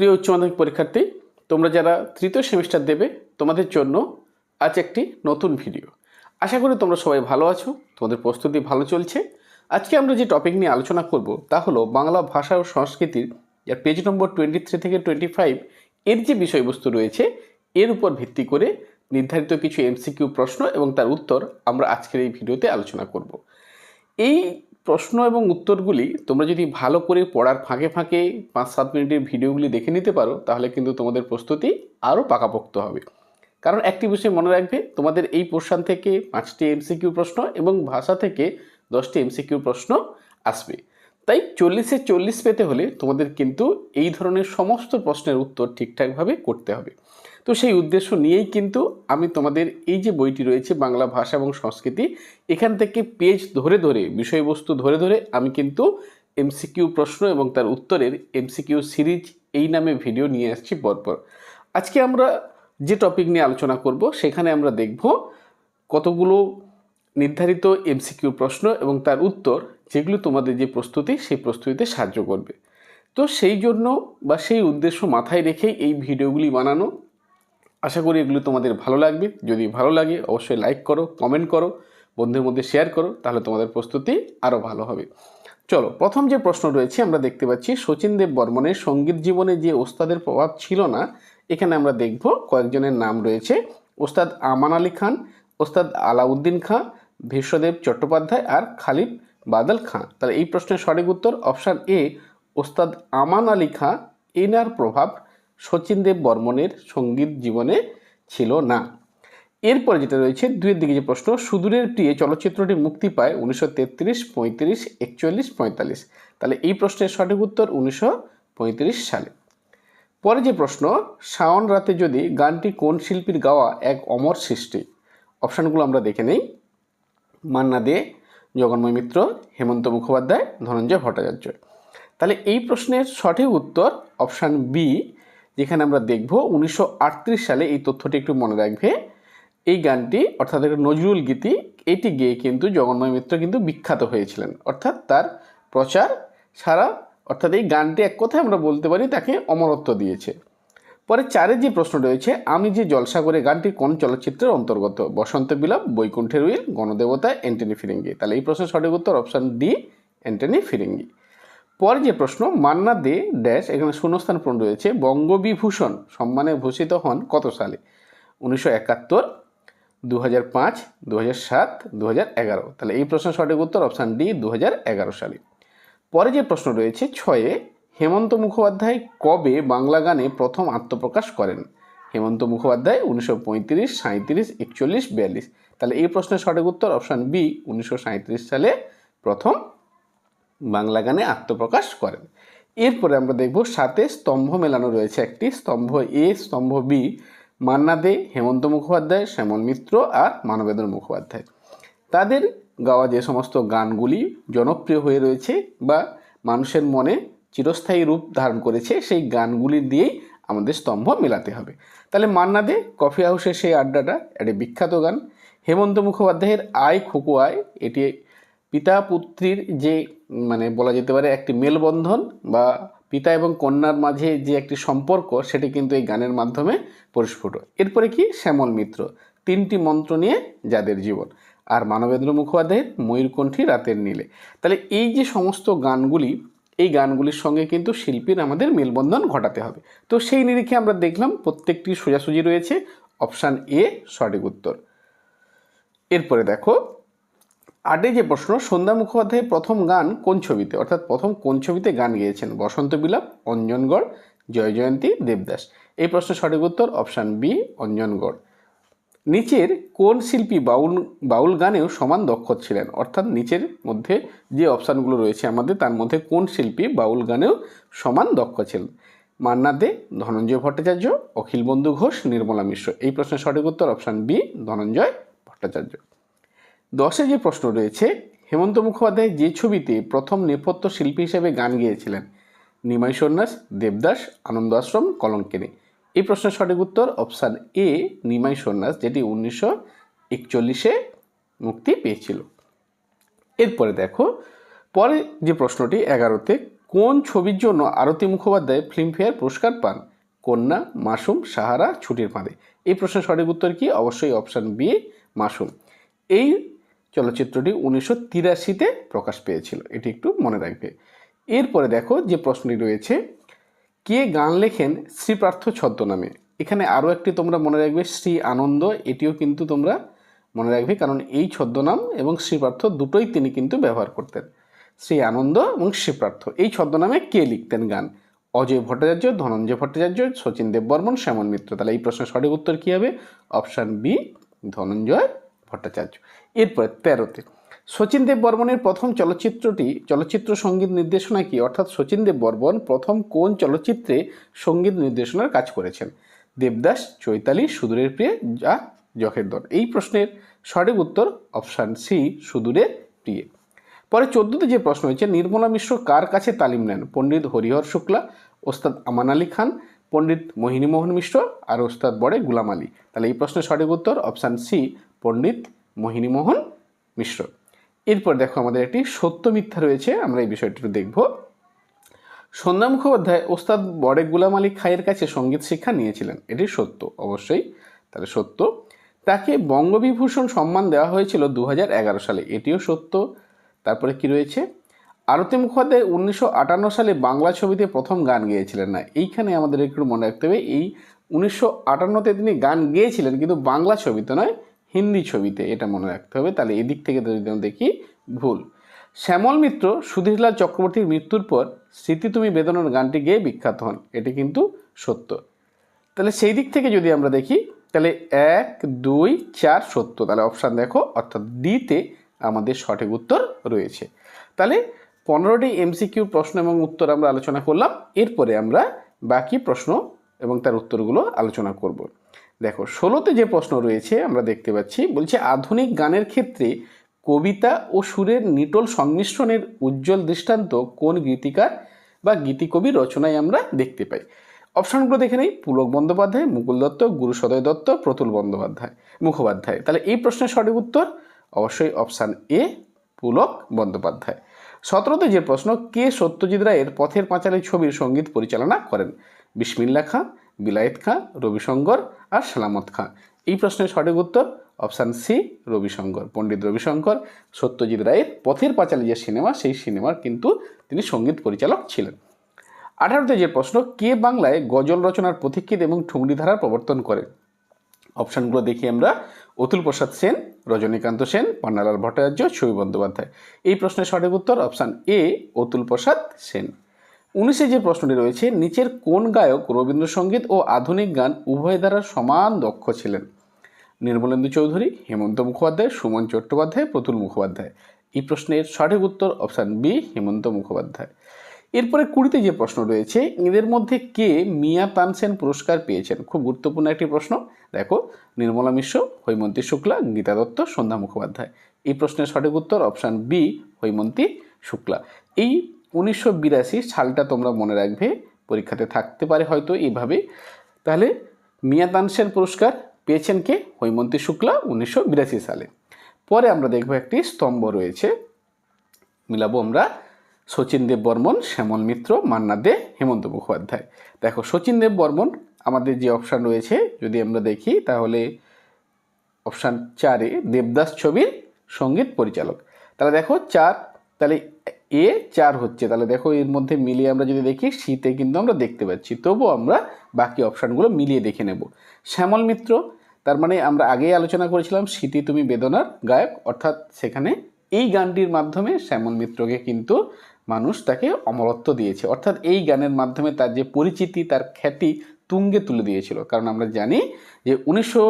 প্রিয় উচ্চ মাধ্যমিক পরীক্ষার্থী, তোমরা যারা তৃতীয় সেমিস্টার দেবে, তোমাদের জন্য আজ একটি নতুন ভিডিও আশা করি তোমরা সবাই ভালো আছো, তোমাদের প্রস্তুতি ভালো চলছে। আজকে আমরা যে টপিক নিয়ে আলোচনা করব, তা হলো বাংলা ভাষা ও সংস্কৃতির যার পেজ নম্বর টোয়েন্টি থ্রি থেকে টোয়েন্টি ফাইভ এর যে বিষয়বস্তু রয়েছে, এর উপর ভিত্তি করে নির্ধারিত কিছু এমসিকিউ প্রশ্ন এবং তার উত্তর আমরা আজকের এই ভিডিওতে আলোচনা করব। এই প্রশ্ন এবং উত্তরগুলি তোমরা যদি ভালো করে পড়ার ফাঁকে ফাঁকে পাঁচ সাত মিনিটের ভিডিওগুলি দেখে নিতে পারো, তাহলে কিন্তু তোমাদের প্রস্তুতি আরও পাকাপোক্ত হবে। কারণ একটি বিষয় মনে রাখবে, তোমাদের এই পোর্শন থেকে পাঁচটি এমসিকিউ প্রশ্ন এবং ভাষা থেকে দশটি এমসিকিউ প্রশ্ন আসবে। তাই চল্লিশে চল্লিশ পেতে হলে তোমাদের কিন্তু এই ধরনের সমস্ত প্রশ্নের উত্তর ঠিকঠাকভাবে করতে হবে। তো সেই উদ্দেশ্য নিয়েই কিন্তু আমি তোমাদের এই যে বইটি রয়েছে বাংলা ভাষা এবং সংস্কৃতি, এখান থেকে পেজ ধরে ধরে, বিষয়বস্তু ধরে ধরে আমি কিন্তু এমসিকিউ প্রশ্ন এবং তার উত্তরের এমসিকিউ সিরিজ এই নামে ভিডিও নিয়ে আসছি পরপর। আজকে আমরা যে টপিক নিয়ে আলোচনা করব, সেখানে আমরা দেখব কতগুলো নির্ধারিত এমসিকিউ প্রশ্ন এবং তার উত্তর, যেগুলো তোমাদের যে প্রস্তুতি, সেই প্রস্তুতিতে সাহায্য করবে। তো সেই জন্য বা সেই উদ্দেশ্য মাথায় রেখেই এই ভিডিওগুলি বানানো আশা করি এগুলো তোমাদের ভালো লাগবে। যদি ভালো লাগে, অবশ্যই লাইক করো কমেন্ট করো, বন্ধুদের মধ্যে শেয়ার করো, তাহলে তোমাদের প্রস্তুতি আরও ভালো হবে। চলো, প্রথম যে প্রশ্ন রয়েছে, আমরা দেখতে পাচ্ছি শচীন দেব বর্মনের সংগীত জীবনে যে ওস্তাদের প্রভাব ছিল না, এখানে আমরা দেখব কয়েকজনের নাম রয়েছে। ওস্তাদ আমান আলী খান, ওস্তাদ আলাউদ্দিন খাঁ ভীষ্মদেব চট্টোপাধ্যায় আর খালিদ বাদল খাঁ তাহলে এই প্রশ্নের সঠিক উত্তর অপশান এ, ওস্তাদ আমান আলী খাঁ এনার প্রভাব শচীন দেব বর্মনের সংগীত জীবনে ছিল না। এরপরে যেটা রয়েছে দুয়ের দিকে যে প্রশ্ন, সুদূরের প্রিয়ে চলচ্চিত্রটি মুক্তি পায় উনিশশো তেত্রিশ, পঁয়ত্রিশ, একচল্লিশ, পঁয়তাল্লিশ। তাহলে এই প্রশ্নের সঠিক উত্তর উনিশশো পঁয়ত্রিশ সালে। পরে যে প্রশ্ন, শাওন রাতে যদি গানটি কোন শিল্পীর গাওয়া এক অমর সৃষ্টি? অপশানগুলো আমরা দেখে নেই। মান্না দে, জগন্ময় মিত্র, হেমন্ত মুখোপাধ্যায়, ধনঞ্জয় ভট্টাচার্য। তাহলে এই প্রশ্নের সঠিক উত্তর অপশান বি যেখানে আমরা দেখব উনিশশো আটত্রিশ সালে এই তথ্যটি একটু মনে রাখবে। এই গানটি, অর্থাৎ একটা নজরুল গীতি, এটি গেয়ে কিন্তু জগন্ময় মিত্র কিন্তু বিখ্যাত হয়েছিলেন। অর্থাৎ তার প্রচার সারা, অর্থাৎ এই গানটি এক কথায় আমরা বলতে পারি তাকে অমরত্ব দিয়েছে। পরে চারের যে প্রশ্ন রয়েছে, আমি যে জলসাগরে গানটি কোন চলচ্চিত্রের অন্তর্গত? বসন্ত বিলাপ, বৈকুণ্ঠের উইল, গণদেবতা, অ্যান্টনি ফিরিঙ্গি। তাহলে এই প্রশ্নের সঠিক উত্তর অপশান ডি, অ্যান্টনি ফিরিঙ্গি। পরে যে প্রশ্ন, মান্না দে ড্যাশ এখানে শূন্যস্থান পূরণ রয়েছে। বঙ্গবিভূষণ সম্মানে ভূষিত হন কত সালে? উনিশশো একাত্তর দু হাজার পাঁচ দু হাজার সাত এগারো। তাহলে এই প্রশ্নের সঠিক উত্তর অপশান ডি দু এগারো সালে। পরে যে প্রশ্ন রয়েছে, ছয়ে হেমন্ত মুখোপাধ্যায় কবে বাংলা গানে প্রথম আত্মপ্রকাশ করেন? হেমন্ত মুখোপাধ্যায় উনিশশো পঁয়ত্রিশ সাঁত্রিশ একচল্লিশ, বিয়াল্লিশ। তাহলে এই প্রশ্নের সঠিক উত্তর অপশান বি, উনিশশো সাঁত্রিশ সালে প্রথম বাংলা গানে আত্মপ্রকাশ করেন। এরপরে আমরা দেখব সাথে স্তম্ভ মেলানো রয়েছে একটি, স্তম্ভ এ, স্তম্ভ বি, মান্না দে, হেমন্ত মুখোপাধ্যায়, শ্যামল মিত্র আর মানবেন্দ্র মুখোপাধ্যায়। তাদের গাওয়া যে সমস্ত গানগুলি জনপ্রিয় হয়ে রয়েছে বা মানুষের মনে চিরস্থায়ী রূপ ধারণ করেছে, সেই গানগুলি দিয়েই আমাদের স্তম্ভ মেলাতে হবে। তাহলে মান্না দে, কফি হাউসের সেই আড্ডাটা, একটি বিখ্যাত গান। হেমন্ত মুখোপাধ্যায়ের আয় খুকু আয়, এটি পিতা পুত্রীর যে মানে বলা যেতে পারে একটি মেলবন্ধন বা পিতা এবং কন্যার মাঝে যে একটি সম্পর্ক, সেটি কিন্তু এই গানের মাধ্যমে পরিস্ফুট এরপরে কি? শ্যামল মিত্র। তিনটি মন্ত্র নিয়ে যাদের জীবন। আর মানবেন্দ্র মুখোপাধ্যায়ের ময়ূরকণ্ঠী রাতের নীলে। তাহলে এই যে সমস্ত গানগুলি, এই গানগুলির সঙ্গে কিন্তু শিল্পীর আমাদের মেলবন্ধন ঘটাতে হবে। তো সেই নিরিখে আমরা দেখলাম প্রত্যেকটি সোজাসুজি রয়েছে। অপশান এ সঠিক উত্তর। এরপরে দেখো আটে যে প্রশ্ন, সন্ধ্যা মুখোপাধ্যায় প্রথম গান কোন ছবিতে? অর্থাৎ প্রথম কোন ছবিতে গান গেয়েছেন? বসন্ত বিলাপ অঞ্জনগড় জয় জয়ন্তী, দেবদাস। এই প্রশ্নের সঠিক উত্তর অপশান বি অঞ্জনগড় নিচের কোন শিল্পী বাউল বাউল গানেও সমান দক্ষ ছিলেন? অর্থাৎ নিচের মধ্যে যে অপশানগুলো রয়েছে আমাদের, তার মধ্যে কোন শিল্পী বাউল গানেও সমান দক্ষ ছিলেন? মান্না দে, ধনঞ্জয় ভট্টাচার্য, অখিল বন্ধু ঘোষ, নির্মলা মিশ্র। এই প্রশ্নের সঠিক উত্তর অপশান বি, ধনঞ্জয় ভট্টাচার্য। দশে যে প্রশ্ন রয়েছে, হেমন্ত মুখোপাধ্যায় যে ছবিতে প্রথম নেপথ্য শিল্পী হিসেবে গান গেয়েছিলেন, নিমাই সন্ন্যাস, দেবদাস, আনন্দ আশ্রম, কলঙ্কিনী। এই প্রশ্নের সঠিক উত্তর অপশান এ, নিমাই সন্ন্যাস, যেটি উনিশশো একচল্লিশে মুক্তি পেয়েছিল। এরপরে দেখো, পরে যে প্রশ্নটি, এগারোতে, কোন ছবির জন্য আরতি মুখোপাধ্যায় ফিল্মফেয়ার পুরস্কার পান? কন্যা, মাসুম, সাহারা, ছুটির ফাঁদে। এই প্রশ্নের সঠিক উত্তর কি? অবশ্যই অপশান বি, মাসুম। এই চলচ্চিত্রটি উনিশশো তিরাশিতে প্রকাশ পেয়েছিল। এটি একটু মনে রাখবে। এরপরে দেখো যে প্রশ্নটি রয়েছে, কে গান লেখেন শ্রীপার্থ ছদ্মনামে? এখানে আরও একটি তোমরা মনে রাখবে, শ্রী আনন্দ, এটিও কিন্তু তোমরা মনে রাখবে, কারণ এই ছদ্মনাম এবং শ্রীপার্থ দুটোই তিনি কিন্তু ব্যবহার করতেন। শ্রী আনন্দ এবং শ্রীপার্থ, এই ছদ্মনামে কে লিখতেন গান? অজয় ভট্টাচার্য, ধনঞ্জয় ভট্টাচার্য শচীন দেববর্মন শ্যামল মিত্র। তাহলে এই প্রশ্নের সঠিক উত্তর কী হবে? Option B, Dhananjay Bhattacharya. এরপরে তেরোতে। শচীন দেব বর্মনের প্রথম চলচ্চিত্রটি, চলচ্চিত্র সংগীত নির্দেশনা কি? অর্থাৎ শচীন দেব বর্মন প্রথম কোন চলচ্চিত্রে সংগীত নির্দেশনার কাজ করেছেন? দেবদাস, চৈতালি, সুদূরের প্রিয় যা যখের দল এই প্রশ্নের সঠিক উত্তর অপশান সি, সুদূরের প্রিয়ে। পরে চোদ্দতে যে প্রশ্ন হয়েছে, নির্মলা মিশ্র কার কাছে তালিম নেন? পণ্ডিত হরিহর শুক্লা, ওস্তাদ আমান আলী খান, পণ্ডিত মোহিনীমোহন মিশ্র, আর ওস্তাদ বড়ে গুলাম আলী। তাহলে এই প্রশ্নের সঠিক উত্তর অপশান সি, পণ্ডিত মোহিনীমোহন মিশ্র। এরপর দেখো আমাদের একটি সত্য মিথ্যা রয়েছে, আমরা এই বিষয়টি দেখব। সন্ধ্যা মুখোপাধ্যায় ওস্তাদ বড়ে গুলাম আলী খায়ের কাছে সংগীত শিক্ষা নিয়েছিলেন। এটি সত্য, অবশ্যই তাহলে সত্য। তাকে বঙ্গবিভূষণ সম্মান দেওয়া হয়েছিল দু হাজার এগারো সালে, এটিও সত্য। তারপরে কি রয়েছে? আরতি মুখোপাধ্যায় উনিশশো আটান্ন সালে বাংলা ছবিতে প্রথম গান গেয়েছিলেন না। এইখানে আমাদের একটু মনে রাখতে হবে, এই উনিশশো আটান্নতে তিনি গান গেয়েছিলেন, কিন্তু বাংলা ছবিতে নয় হিন্দি ছবিতে এটা মনে রাখতে হবে। তাহলে এদিক থেকে যদি দেখি, ভুল। শ্যামল মিত্র, সুধীরলাল চক্রবর্তীর মৃত্যুর পর স্মৃতি তুমি বেদনার গানটি গেয়ে বিখ্যাত হন। এটি কিন্তু সত্য। তাহলে সেই দিক থেকে যদি আমরা দেখি, তাহলে এক, দুই, চার সত্য। তাহলে অপশান দেখো, অর্থাৎ ডিতে আমাদের সঠিক উত্তর রয়েছে। তাহলে পনেরোটি এমসিকিউ প্রশ্ন এবং উত্তর আমরা আলোচনা করলাম। এরপরে আমরা বাকি প্রশ্ন এবং তার উত্তরগুলো আলোচনা করব। দেখো, ষোলোতে যে প্রশ্ন রয়েছে, আমরা দেখতে পাচ্ছি, বলছে আধুনিক গানের ক্ষেত্রে কবিতা ও সুরের নিটল সংমিশ্রণের উজ্জ্বল দৃষ্টান্ত কোন গীতিকার বা গীতিকবির রচনায় আমরা দেখতে পাই? অপশানগুলো দেখে নেই। পুলক বন্দ্যোপাধ্যায়, মুকুল দত্ত গুরুসদয় দত্ত, প্রতুল বন্দ্যোপাধ্যায়, মুখোপাধ্যায়। তাহলে এই প্রশ্নের সঠিক উত্তর অবশ্যই অপশান এ, পুলক বন্দ্যোপাধ্যায়। সতেরোতে যে প্রশ্ন, কে সত্যজিৎ রায়ের পথের পাঁচালী ছবির সংগীত পরিচালনা করেন? বিসমিল্লা খাঁ বিলায়েত খাঁ, রবিশঙ্কর আর সালামত খাঁ। এই প্রশ্নের সঠিক উত্তর অপশান সি, রবিশঙ্কর। পণ্ডিত রবিশঙ্কর, সত্যজিৎ রায়ের পথের পাঁচালী যে সিনেমা, সেই সিনেমার কিন্তু তিনি সংগীত পরিচালক ছিলেন। আঠারোতে যে প্রশ্ন, কে বাংলায় গজল রচনার পথিকৃত এবং ঠুংরি ধারার প্রবর্তন করে? অপশানগুলো দেখি আমরা। অতুল প্রসাদ সেন, রজনীকান্ত সেন, পান্নালাল ভট্টাচার্য ছবি বন্দ্যোপাধ্যায়। এই প্রশ্নের সঠিক উত্তর অপশান এ, অতুল প্রসাদ সেন। উনিশে যে প্রশ্নটি রয়েছে, নিচের কোন গায়ক রবীন্দ্রসঙ্গীত ও আধুনিক গান উভয় দ্বারা সমান দক্ষ ছিলেন? নির্মলেন্দু চৌধুরী, হেমন্ত মুখোপাধ্যায়, সুমন চট্টোপাধ্যায়, প্রতুল মুখোপাধ্যায়। এই প্রশ্নের সঠিক উত্তর অপশান বি হেমন্ত মুখোপাধ্যায়। এরপরে কুড়িতে যে প্রশ্ন রয়েছে, এদের মধ্যে কে মিয়া তানসেন পুরস্কার পেয়েছেন? খুব গুরুত্বপূর্ণ একটি প্রশ্ন। দেখো, নির্মলা মিশ্র, হৈমন্তী শুক্লা, গীতা দত্ত, সন্ধ্যা মুখোপাধ্যায়। এই প্রশ্নের সঠিক উত্তর অপশান বি হৈমন্তী শুক্লা। এই উনিশশো বিরাশি সালটা তোমরা মনে রাখবে, পরীক্ষাতে থাকতে পারে হয়তো এইভাবে। তাহলে মিয়া তানসেন পুরস্কার পেয়েছেন কে? হৈমন্তী শুক্লা উনিশশো বিরাশি সালে। পরে আমরা দেখব একটি স্তম্ভ রয়েছে। মিলাবো আমরা শচীন দেব বর্মন, শ্যামল মিত্র, মান্না দে, হেমন্ত মুখোপাধ্যায়। দেখো, শচীন দেব বর্মন, আমাদের যে অপশান রয়েছে, যদি আমরা দেখি, তাহলে অপশান চারে দেবদাস ছবির সংগীত পরিচালক। তাহলে দেখো, চার, তাহলে এ চার হচ্ছে। তাহলে দেখো এর মধ্যে মিলিয়ে আমরা যদি দেখি শীতে কিন্তু আমরা দেখতে পাচ্ছি। তবুও আমরা বাকি অপশানগুলো মিলিয়ে দেখে নেব। শ্যামল মিত্র, তার মানে আমরা আগেই আলোচনা করেছিলাম স্মৃতি তুমি বেদনার গায়ক। অর্থাৎ সেখানে এই গানটির মাধ্যমে শ্যামল মিত্রকে কিন্তু মানুষ তাকে অমরত্ব দিয়েছে। অর্থাৎ এই গানের মাধ্যমে তার যে পরিচিতি, তার খ্যাতি তুঙ্গে তুলে দিয়েছিল। কারণ আমরা জানি যে উনিশশো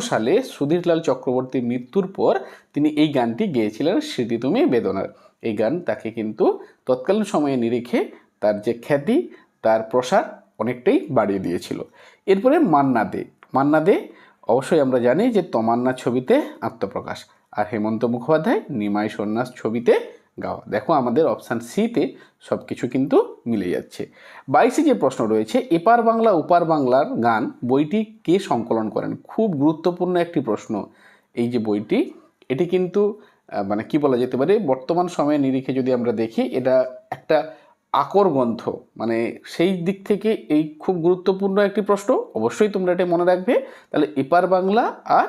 সালে সুধীরলাল চক্রবর্তীর মৃত্যুর পর তিনি এই গানটি গেয়েছিলেন স্মৃতি তুমি বেদনার। এই গান তাকে কিন্তু তৎকালীন সময়ে নিরিখে তার যে খ্যাতি, তার প্রসার অনেকটাই বাড়িয়ে দিয়েছিল। এরপরে মান্না দে। মান্না দে, অবশ্যই আমরা জানি যে তমান্না ছবিতে আত্মপ্রকাশ আর হেমন্ত মুখোপাধ্যায় নিমাই সন্ন্যাস ছবিতে গাওয়া। দেখো আমাদের অপশান সিতে সব কিছু কিন্তু মিলে যাচ্ছে। বাইশে যে প্রশ্ন রয়েছে, এপার বাংলা, ওপার বাংলার গান বইটি কে সংকলন করেন? খুব গুরুত্বপূর্ণ একটি প্রশ্ন এই যে বইটি। এটি কিন্তু মানে কি বলা যেতে পারে, বর্তমান সময়ে নিরিখে যদি আমরা দেখি, এটা একটা আকর গ্রন্থ মানে সেই দিক থেকে এই খুব গুরুত্বপূর্ণ একটি প্রশ্ন, অবশ্যই তোমরা এটা মনে রাখবে। তাহলে এপার বাংলা আর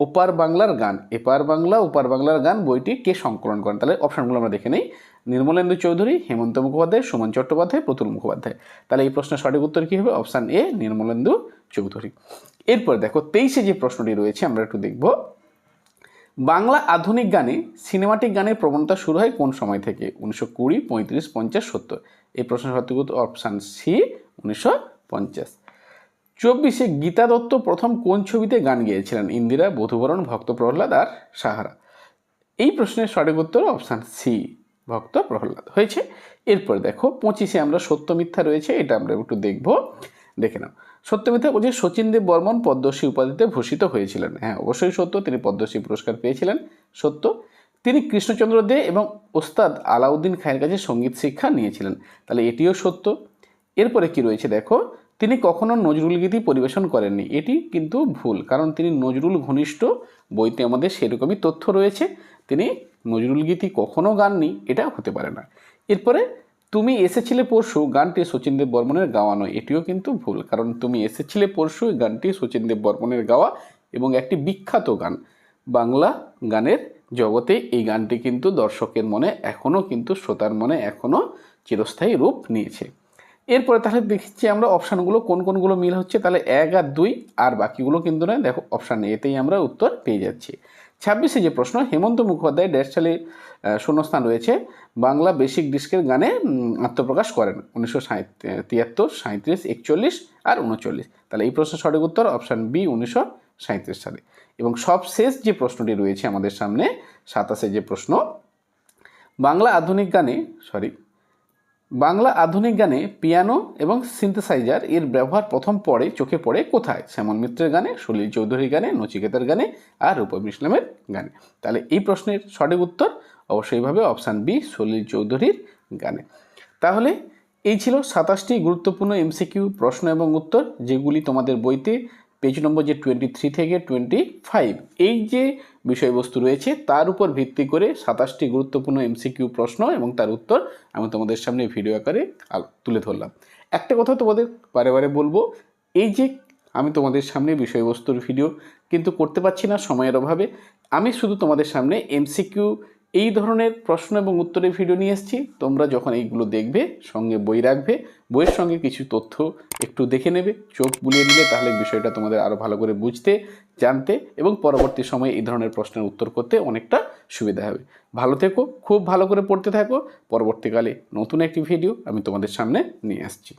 ওপার বাংলার গান, এপার বাংলা, ওপার বাংলার গান বইটি কে সংকলন করেন? তাহলে অপশানগুলো আমরা দেখে নেই। নির্মলেন্দু চৌধুরী, হেমন্ত মুখোপাধ্যায়, সুমন চট্টোপাধ্যায়, প্রতুল মুখোপাধ্যায়। তাহলে এই প্রশ্নের সঠিক উত্তর কী হবে? Option A, Nirmalendu Chowdhury. এরপর দেখো, তেইশে যে প্রশ্নটি রয়েছে, আমরা একটু দেখব। বাংলা আধুনিক গানে সিনেমাটিক গানের প্রবণতা শুরু হয় কোন সময় থেকে? উনিশশো কুড়ি, পঁয়ত্রিশ, পঞ্চাশ, সত্তর। এই প্রশ্ন সঠিক অপশান সি উনিশশো পঞ্চাশ। চব্বিশে গীতা দত্ত প্রথম কোন ছবিতে গান গেয়েছিলেন? ইন্দিরা, বধুবরণ, ভক্ত প্রহ্লাদ আর সাহারা। এই প্রশ্নের সঠিক উত্তর অপশান সি ভক্ত প্রহ্লাদ। হয়েছে? এরপর দেখো, পঁচিশে আমরা সত্য মিথ্যা রয়েছে, এটা আমরা একটু দেখব। দেখে নাও। সত্য মিথ্যা বলছে শচীন দেব বর্মন পদ্মশ্রী উপাধিতে ভূষিত হয়েছিলেন। হ্যাঁ অবশ্যই সত্য, তিনি পদ্মশ্রী পুরস্কার পেয়েছিলেন, সত্য। তিনি কৃষ্ণচন্দ্র দে এবং ওস্তাদ আলাউদ্দিন খায়ের কাছে সংগীত শিক্ষা নিয়েছিলেন। তাহলে এটিও সত্য। এরপরে কি রয়েছে দেখো, তিনি কখনো নজরুল গীতি পরিবেশন করেননি। এটি কিন্তু ভুল, কারণ তিনি নজরুল ঘনিষ্ঠ, বইতে আমাদের সেরকমই তথ্য রয়েছে। তিনি নজরুল গীতি কখনো গাননি এটা হতে পারে না। এরপরে তুমি এসেছিলে পরশু, গানটি শচীন দেব বর্মনের গাওয়া নয়, এটিও কিন্তু ভুল। কারণ তুমি এসেছিলে পরশু গানটি শচীন দেব বর্মনের গাওয়া এবং একটি বিখ্যাত গান। বাংলা গানের জগতে এই গানটি কিন্তু দর্শকের মনে এখনও কিন্তু শ্রোতার মনে এখনও চিরস্থায়ী রূপ নিয়েছে। এরপরে তাহলে দেখছি আমরা অপশানগুলো, কোন কোনগুলো মিল হচ্ছে, তাহলে এক আর দুই, আর বাকিগুলো কিন্তু নয়। দেখো, অপশান এতেই আমরা উত্তর পেয়ে যাচ্ছি। ছাব্বিশে যে প্রশ্ন, হেমন্ত মুখোপাধ্যায় ড্যাশ সালে শূন্যস্থান রয়েছে। বাংলা বেসিক ডিস্কের গানে আত্মপ্রকাশ করেন উনিশশো তিয়াত্তর সাঁত্রিশ একচল্লিশ আর উনচল্লিশ। তাহলে এই প্রশ্নের সঠিক উত্তর অপশান বি, উনিশশো সাঁত্রিশ সালে। এবং সবশেষ যে প্রশ্নটি রয়েছে আমাদের সামনে, সাতাশে যে প্রশ্ন, বাংলা আধুনিক গানে, সরি বাংলা আধুনিক গানে পিয়ানো এবং সিনথেসাইজার এর ব্যবহার প্রথম পড়ে চোখে পড়ে কোথায়? শ্যামল মিত্রের গানে সলিল চৌধুরীর গানে, নচিকেতার গানে আর রূপম ইসলামের গানে। তাহলে এই প্রশ্নের সঠিক উত্তর অবশ্যইভাবে অপশান বি সলিল চৌধুরীর গানে। তাহলে এই ছিল সাতাশটি গুরুত্বপূর্ণ এমসিকিউ প্রশ্ন এবং উত্তর, যেগুলি তোমাদের বইতে পেজ নম্বর যে টোয়েন্টি থ্রি থেকে টোয়েন্টি ফাইভ এই যে বিষয়বস্তু রয়েছে, তার উপর ভিত্তি করে সাতাশটি গুরুত্বপূর্ণ এমসিকিউ প্রশ্ন এবং তার উত্তর আমি তোমাদের সামনে ভিডিও আকারে তুলে ধরলাম। একটা কথা তোমাদের বারে বারে বলব, এই যে আমি তোমাদের সামনে বিষয়বস্তুর ভিডিও কিন্তু করতে পারছি না সময়ের অভাবে, আমি শুধু তোমাদের সামনে এমসিকিউ এই ধরনের প্রশ্ন এবং উত্তরের ভিডিও নিয়ে এসেছি। তোমরা যখন এইগুলো দেখবে, সঙ্গে বই রাখবে, বইয়ের সঙ্গে কিছু তথ্য একটু দেখে নেবে, চোখ বুলিয়ে নিলে তাহলে বিষয়টা তোমাদের আরও ভালো করে বুঝতে, জানতে এবং পরবর্তী সময়ে এই ধরনের প্রশ্নের উত্তর করতে অনেকটা সুবিধা হবে। ভালো থেকো, খুব ভালো করে পড়তে থাকো। পরবর্তীকালে নতুন একটি ভিডিও আমি তোমাদের সামনে নিয়ে আসছি।